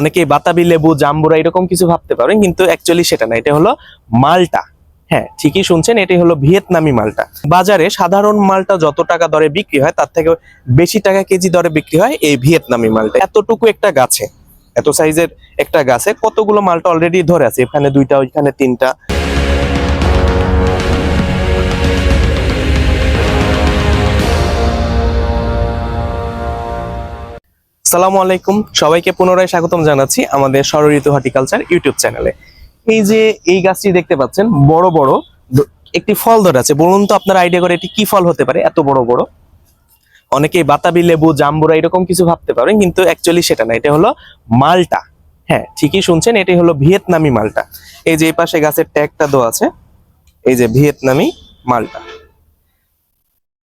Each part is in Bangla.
অনেকেই বাতাবি, লেবু, জাম্বুরা এরকম কিছু ভাবতে পারেন, কিন্তু অ্যাকচুয়ালি সেটা না, এটা হলো মালটা। হ্যাঁ ঠিকই শুনছেন এটি হলো ভিয়েতনামি মালটা। বাজারে সাধারণ মালটা যত টাকা দরে বিক্রি হয়, তার থেকে বেশি টাকা কেজি দরে বিক্রি হয় এই ভিয়েতনামি মালটা। এতটুকু একটা গাছে, এত সাইজের একটা গাছে, কতগুলো মালটা অলরেডি ধরে আছে, এখানে দুইটা, ওইখানে তিনটা। সালামু আলাইকুম। সবাইকে পুনরায় স্বাগতম জানাচ্ছি আমাদের সরঋতু হর্টিকালচার ইউটিউব চ্যানেলে। এই যে এই গাছটি দেখতে পাচ্ছেন, বড় বড় একটি ফল ধরে আছে। বলুন তো আপনার আইডিয়া করে এটি কি ফল হতে পারে, এত বড় বড়? অনেকে বাতাবি, লেবু, জাম্বুরা এরকম কিছু ভাবতে পারেন, কিন্তু অ্যাকচুয়ালি সেটা না, এটা হলো মালটা। হ্যাঁ ঠিকই শুনছেন, এটি হলো ভিয়েতনামি মালটা। এই যে এই পাশে গাছের ট্যাগটা দেওয়া আছে, এই যে ভিয়েতনামি মালটা।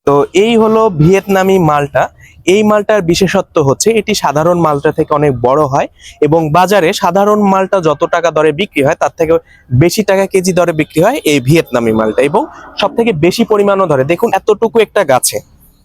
তো এই হলো ভিয়েতনামি মালটা। এই মালটার বিশেষত্ব হচ্ছে এটি সাধারণ মালটা থেকে অনেক বড় হয় এবং বাজারে সাধারণ মালটা যত টাকা দরে বিক্রি হয়, তার থেকে বেশি টাকা কেজি দরে বিক্রি হয় এই ভিয়েতনামি মালটা এবং সব থেকে বেশি পরিমাণও ধরে। দেখুন, এতটুকু একটা গাছে,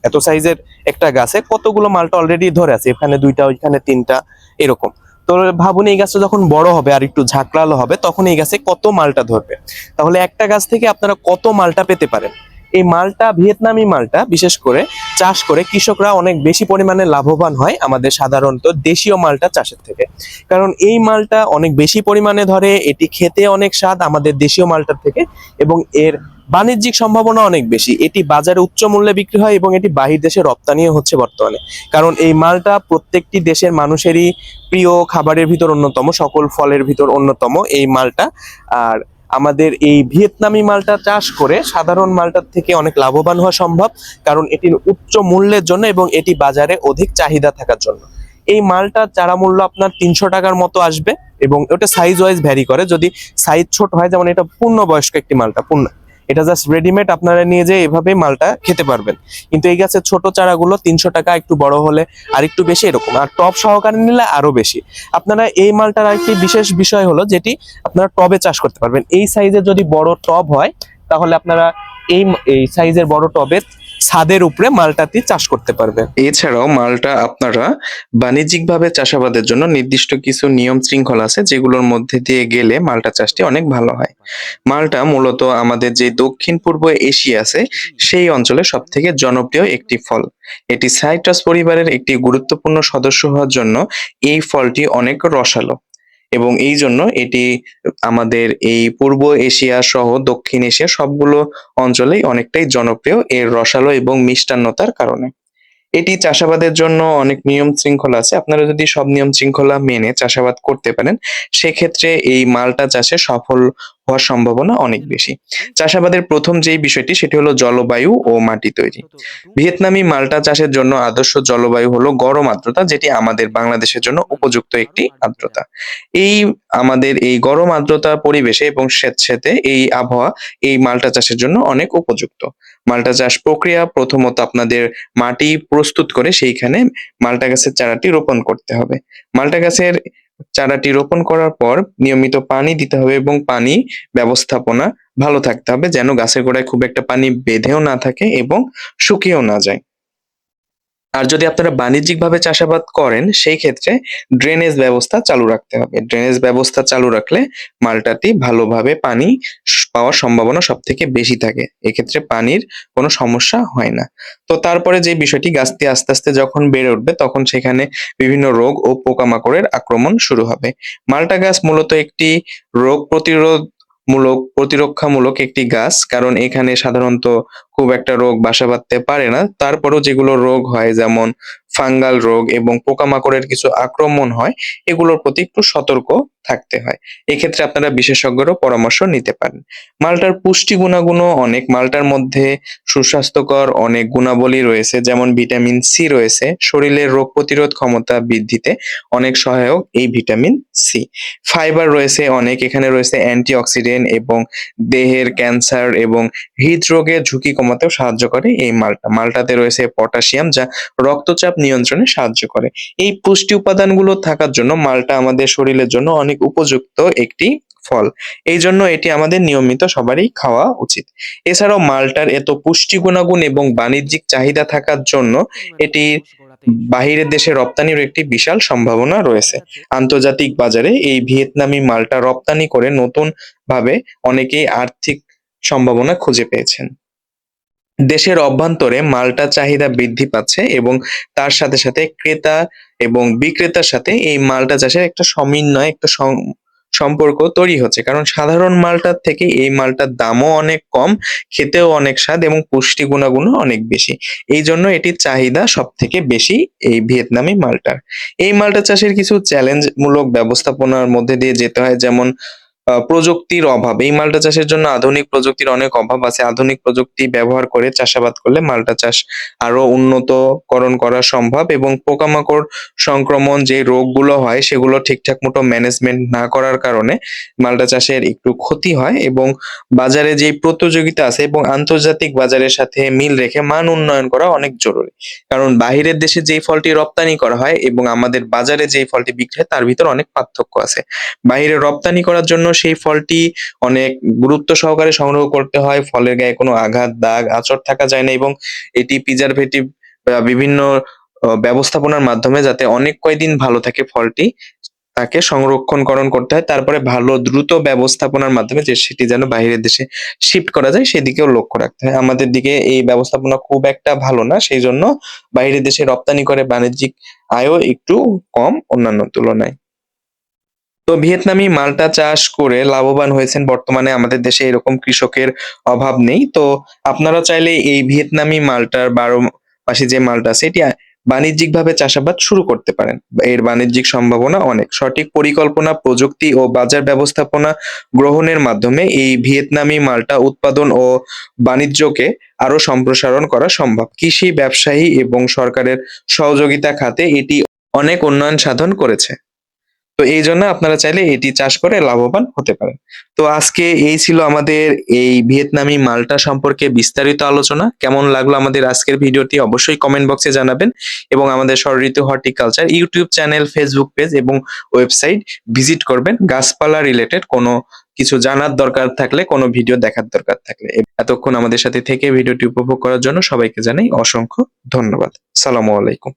এত সাইজের একটা গাছে কতগুলো মালটা অলরেডি ধরে আছে, এখানে দুইটা, ওইখানে তিনটা, এরকম। তো ভাবুন, এই গাছটা যখন বড় হবে আর একটু ঝাঁকড়ালো হবে, তখন এই গাছে কত মালটা ধরবে? তাহলে একটা গাছ থেকে আপনারা কত মালটা পেতে পারেন? এই মালটা, ভিয়েতনামি মালটা বিশেষ করে চাষ করে কৃষকরা অনেক বেশি পরিমাণে লাভবান হয় আমাদের সাধারণত দেশীয় মালটা চাষের থেকে। কারণ এই মালটা অনেক বেশি পরিমাণে ধরে, এটি খেতে অনেক স্বাদ আমাদের দেশীয় মালটার থেকে এবং এর বাণিজ্যিক সম্ভাবনা অনেক বেশি। এটি বাজারে উচ্চ মূল্যে বিক্রি হয় এবং এটি বাহির দেশে রপ্তানিও হচ্ছে বর্তমানে। কারণ এই মালটা প্রত্যেকটি দেশের মানুষেরই প্রিয় খাবারের ভিতর অন্যতম, সকল ফলের ভিতর অন্যতম এই মালটা। আর আমাদের এই ভিয়েতনামি মালটা চাষ করে সাধারণ মালটার থেকে অনেক লাভবান হওয়া সম্ভব, কারণ এটির উচ্চ মূল্যের জন্য এবং এটি বাজারে অধিক চাহিদা থাকার জন্য। এই মালটার চারা মূল্য আপনার তিনশো টাকার মতো আসবে এবং ওটা সাইজ ওয়াইজ ভ্যারি করে। যদি সাইজ ছোট হয়, যেমন এটা পূর্ণবয়স্ক একটি মালটা, পূর্ণ এটা জাস্ট রেডিমেড আপনারা নিয়ে যেয়ে এভাবে মালটা খেতে পারবেন। কিন্তু এই গাছের ছোট চারাগুলো তিনশো টাকা, একটু বড় হলে আর একটু বেশি এরকম। আর টপ সহকারে নিলে আরও বেশি। আপনারা এই মালটার আরেকটি বিশেষ বিষয় হলো যেটি, আপনারা টবে চাষ করতে পারবেন। এই সাইজের যদি বড় টব হয়, তাহলে আপনারা এই এই সাইজের বড় টবে ছাদের উপরে মালটাতি চাষ করতে পারবে। এছাড়াও মালটা আপনারা বাণিজ্যিকভাবে চাষাবাদের জন্য নির্দিষ্ট কিছু নিয়ম শৃঙ্খলা আছে, যেগুলোর মধ্যে দিয়ে গেলে মালটা চাষটি অনেক ভালো হয়। মালটা মূলত আমাদের যে দক্ষিণ পূর্ব এশিয়া আছে, সেই অঞ্চলে সব থেকে জনপ্রিয় একটি ফল। এটি সাইট্রাস পরিবারের একটি গুরুত্বপূর্ণ সদস্য হওয়ার জন্য এই ফলটি অনেক রসালো। এবং এই জন্য এটি আমাদের এই পূর্ব এশিয়া সহ দক্ষিণ এশিয়া সবগুলো অঞ্চলেই অনেকটাই জনপ্রিয় এর রসালো এবং মিষ্টান্নতার কারণে। এটি চাষাবাদের জন্য অনেক নিয়ম শৃঙ্খলা আছে। আপনারা যদি সব নিয়ম শৃঙ্খলা মেনে চাষাবাদ করতে পারেন, সেক্ষেত্রে এই মালটা চাষে সফল হওয়ার সম্ভাবনা অনেক বেশি। চাষাবাদের প্রথম যেই বিষয়টি সেটি হলো জলবায়ু ও মাটি তৈরি। ভিয়েতনামি মালটা চাষের জন্য আদর্শ জলবায়ু হলো গরম আর্দ্রতা যেটি আমাদের বাংলাদেশের জন্য উপযুক্ত একটি আর্দ্রতা। এই আমাদের এই গরম আর্দ্রতা পরিবেশে এবং স্বেচ্ছেতে এই আবহাওয়া এই মালটা চাষের জন্য অনেক উপযুক্ত। মালটা চাষ প্রক্রিয়া প্রথমত আপনাদের মাটি প্রস্তুত করে সেইখানে মালটা গাছের চারাটি রোপণ করতে হবে। মালটা গাছের চারাটি রোপণ করার পর নিয়মিত পানি দিতে হবে এবং পানি ব্যবস্থাপনা ভালো থাকতে হবে যেন গাছের গোড়ায় খুব একটা পানি বেঁধেও না থাকে এবং শুকিয়েও না যায়। আর যদি আপনারা বাণিজ্যিকভাবে চাষাবাদ করেন, সেই ক্ষেত্রে ড্রেনেজ ব্যবস্থা চালু রাখতে হবে। ড্রেনেজ ব্যবস্থা চালু রাখলে মালটাটি ভালোভাবে পানি পাওয়ার সম্ভাবনা সব থেকে বেশি থাকে। এক্ষেত্রে পানির কোনো সমস্যা হয় না। তো তারপরে যে বিষয়টি, গাছটি আস্তে আস্তে যখন বেড়ে উঠবে, তখন সেখানে বিভিন্ন রোগ ও পোকামাকড়ের আক্রমণ শুরু হবে। মালটা গাছ মূলত একটি রোগ প্রতিরোধ মূলক, প্রতিরক্ষামূলক একটি গাছ, কারণ এখানে সাধারণত খুব একটা রোগ বাসা বাঁধতে পারে না। তারপরও যেগুলো রোগ হয়, যেমন ফাঙ্গাল রোগ এবং পোকামাকড়ের কিছু আক্রমণ হয়, এগুলোর প্রতি একটু সতর্ক থাকতে হয়। এক্ষেত্রে আপনারা বিশেষজ্ঞেরও পরামর্শ নিতে পারেন। মালটার পুষ্টি গুণাগুণও অনেক। মালটার মধ্যে সুস্বাস্থ্যকর অনেক গুণাবলী রয়েছে, যেমন ভিটামিন সি রয়েছে। শরীরের রোগ প্রতিরোধ ক্ষমতা বৃদ্ধিতে অনেক সহায়ক এই ভিটামিন সি। ফাইবার রয়েছে অনেক। এখানে রয়েছে অ্যান্টিঅক্সিডেন্ট এবং দেহের ক্যান্সার এবং হৃদরোগের ঝুঁকি কমাতেও সাহায্য করে এই মালটা। মালটাতে রয়েছে পটাশিয়াম, যা রক্তচাপ নিয়ন্ত্রণে সাহায্য করে। এই পুষ্টি উপাদানগুলো থাকার জন্য মালটা আমাদের শরীরের জন্য অনেক উপযুক্ত একটি ফল। এই জন্য এটি আমাদের নিয়মিত সবারই খাওয়া উচিত। এছাড়াও মালটার এত পুষ্টি গুণাগুণ এবং বাণিজ্যিক চাহিদা থাকার জন্য এটি বাহিরের দেশে রপ্তানির একটি বিশাল সম্ভাবনা রয়েছে। আন্তর্জাতিক বাজারে এই ভিয়েতনামি মালটা রপ্তানি করে নতুন ভাবে অনেকেই আর্থিক সম্ভাবনা খুঁজে পেয়েছেন। দেশের অভ্যন্তরে মালটা চাহিদা বৃদ্ধি পাচ্ছে এবং তার সাথে সাথে ক্রেতা এবং বিক্রেতার সাথে এই মালটা চাষের একটা সমন্বয়, একটা সম- সম্পর্ক তৈরি হচ্ছে। কারণ সাধারণ মালটার থেকে এই মালটার দামও অনেক কম, খেতেও অনেক স্বাদ এবং পুষ্টি গুণাগুণও অনেক বেশি। এই জন্য এটির চাহিদা সব থেকে বেশি এই ভিয়েতনামি মালটার। এই মালটা চাষের কিছু চ্যালেঞ্জ মূলক ব্যবস্থাপনার মধ্যে দিয়ে যেতে হয়, যেমন প্রযুক্তির অভাব। এই মালটা চাষের জন্য আধুনিক প্রযুক্তির অনেক অভাব আছে। আধুনিক প্রযুক্তি ব্যবহার করে চাষাবাদ করলে মালটা চাষ আরও উন্নতকরণ করা সম্ভব এবং পোকামাকড় সংক্রমণ যে রোগগুলো হয়, সেগুলো ঠিকঠাক মতো ম্যানেজমেন্ট না করার কারণে মালটা চাষের একটু ক্ষতি হয় এবং বাজারে যে প্রতিযোগিতা আছে এবং আন্তর্জাতিক বাজারের সাথে মিল রেখে মান উন্নয়ন করা অনেক জরুরি। কারণ বাহিরের দেশে যেই ফলটি রপ্তানি করা হয় এবং আমাদের বাজারে যেই ফলটি বিক্রি হয়, তার ভিতর অনেক পার্থক্য আছে। বাইরে রপ্তানি করার জন্য সেই ফলটি অনেক গুরুত্ব সহকারে সংগ্রহ করতে হয়। ফলের গায়ে কোনো আঘাত, দাগ আচর থাকা যায় না এবং এটি প্রিজারভেটিভ বিভিন্ন ব্যবস্থাপনার মাধ্যমে যাতে অনেক কয়দিন ভালো থাকে ফলটি, তাকে সংরক্ষণকরণ করতে হয়। তারপরে ভালো, দ্রুত ব্যবস্থাপনার মাধ্যমে যে সেটি যেন বাইরের দেশে শিফট করা যায়, সেদিকেও লক্ষ্য রাখতে হয়। আমাদের দিকে এই ব্যবস্থাপনা খুব একটা ভালো না, সেই জন্য বাইরের দেশে রপ্তানি করে বাণিজ্যিক আয়ও একটু কম অন্যান্য তুলনায়। তো ভিয়েতনামি মালটা চাষ করে লাভবান হয়েছেন বর্তমানে আমাদের দেশে, এরকম কৃষকের অভাব নেই। তো আপনারা চাইলে এই ভিয়েতনামি মালটার বারো মাসে যে মালটা আছে, এটি বাণিজ্যিকভাবে চাষাবাদ শুরু করতে পারেন। এর বাণিজ্যিক সম্ভাবনা অনেক। সঠিক পরিকল্পনা, প্রযুক্তি ও বাজার ব্যবস্থাপনা গ্রহণের মাধ্যমে এই ভিয়েতনামি মালটা উৎপাদন ও বাণিজ্যকে আরও সম্প্রসারণ করা সম্ভব। কৃষি, ব্যবসায়ী এবং সরকারের সহযোগিতা খাতে এটি অনেক উন্নয়ন সাধন করেছে। তো এই জন্য আপনারা চাইলে এটি চাষ করে লাভবান হতে পারেন। তো আজকে এই ছিল আমাদের এই ভিয়েতনামি মালটা সম্পর্কে বিস্তারিত আলোচনা। কেমন লাগল আমাদের আজকের ভিডিওটি অবশ্যই কমেন্ট বক্সে জানাবেন এবং আমাদের স্বরঋতু horticulture YouTube channel Facebook page এবং ওয়েবসাইট ভিজিট করবেন। গাছপালা রিলেটেড কোনো কিছু জানার দরকার থাকলে, কোনো ভিডিও দেখার দরকার থাকলে। এতক্ষণ আমাদের সাথে থেকে ভিডিওটি উপভোগ করার জন্য সবাইকে জানাই অসংখ্য ধন্যবাদ। সালামু আলাইকুম।